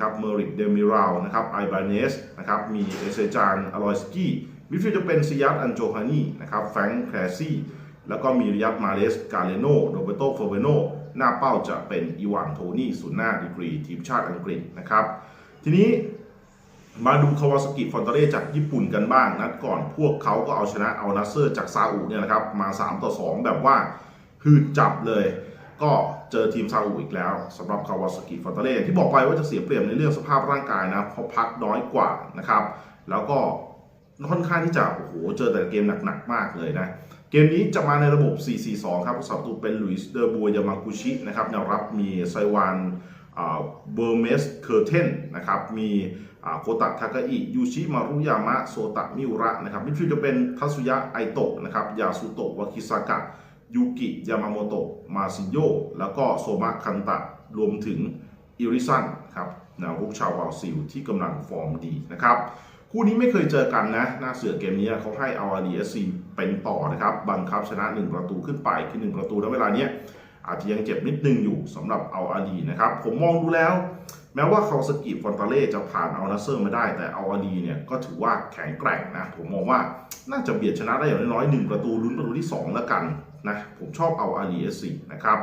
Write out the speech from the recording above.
นะครับเมริกเดมิราวนะครับไอบาเนสนะครับมีเอเซจานอลอยสกี้มิดฟิลด์จะเป็นซิยัตอันโจฮานีนะครับแฟรงค์แคลซี่แล้วก็มีริยัตมาเลสกาเลโนโรเบโตโฟเวโนหน้าเป้าจะเป็นอีวานโทนี่ศูนย์หน้าดีกรี ทีมชาติอังกฤษนะครับ ทีนี้มาดูคาวาสกิฟอนเตเร่จากญี่ปุ่นกันบ้าง นัดก่อนพวกเขาก็เอาชนะเอานัสเซอร์จากซาอุเนี่ยนะครับมา 3 ต่อ 2 แบบว่าหืดจับเลย ก็เจอทีมซาอุอีกแล้วสำหรับคาวาสกิฟอนเตเร่ที่บอกไปว่าจะเสียเปรียบในเรื่องสภาพร่างกายนะเพราะพักน้อยกว่านะครับแล้วก็ค่อนข้างที่จะโอ้โหเจอแต่เกมหนักๆมากเลยนะเกมนี้จะมาในระบบ 4-4-2 ครับผู้สับตูเป็นลุยส์เดอร์บัวยามากุชินะครับแนวรับมีไซวานเบอร์เมสเคอร์เทนนะครับมีโคตะทากาอิยูชิมารุยามะโซตะมิอุระนะครับมิดฟิลด์จะเป็นทัสุยะไอโตะนะครับยาสุโตะวากิซากะ ยูกิยามาโมโตะมาซิโยแล้วก็โซมะคันตะรวมถึงอิริซันครับแนวรุกชาวบราซิลที่กำลังฟอร์มดีนะครับ คู่นี้ไม่เคยเจอกันนะ หน้าเสือเกมนี้เขาให้เอาอาดีเอสซีเป็นต่อนะครับ บังคับชนะ 1 ประตูขึ้นไปคือ 1 ประตูแล้วเวลาเนี้ยอาจจะยังเจ็บนิดนึงอยู่สำหรับเอาอาดีนะครับ ผมมองดูแล้ว แม้ว่าคาวาสกิฟอนตาเล่จะผ่านเอานัสเซอร์มาได้ แต่เอาอาดีเนี่ยก็ถือว่าแข็งแกร่งนะ ผมมองว่าน่าจะเบียดชนะได้อย่างน้อยหนึ่งประตูลุ้นประตูที่ 2 แล้วกันนะ ผมชอบเอาอาดีเอสซีนะครับ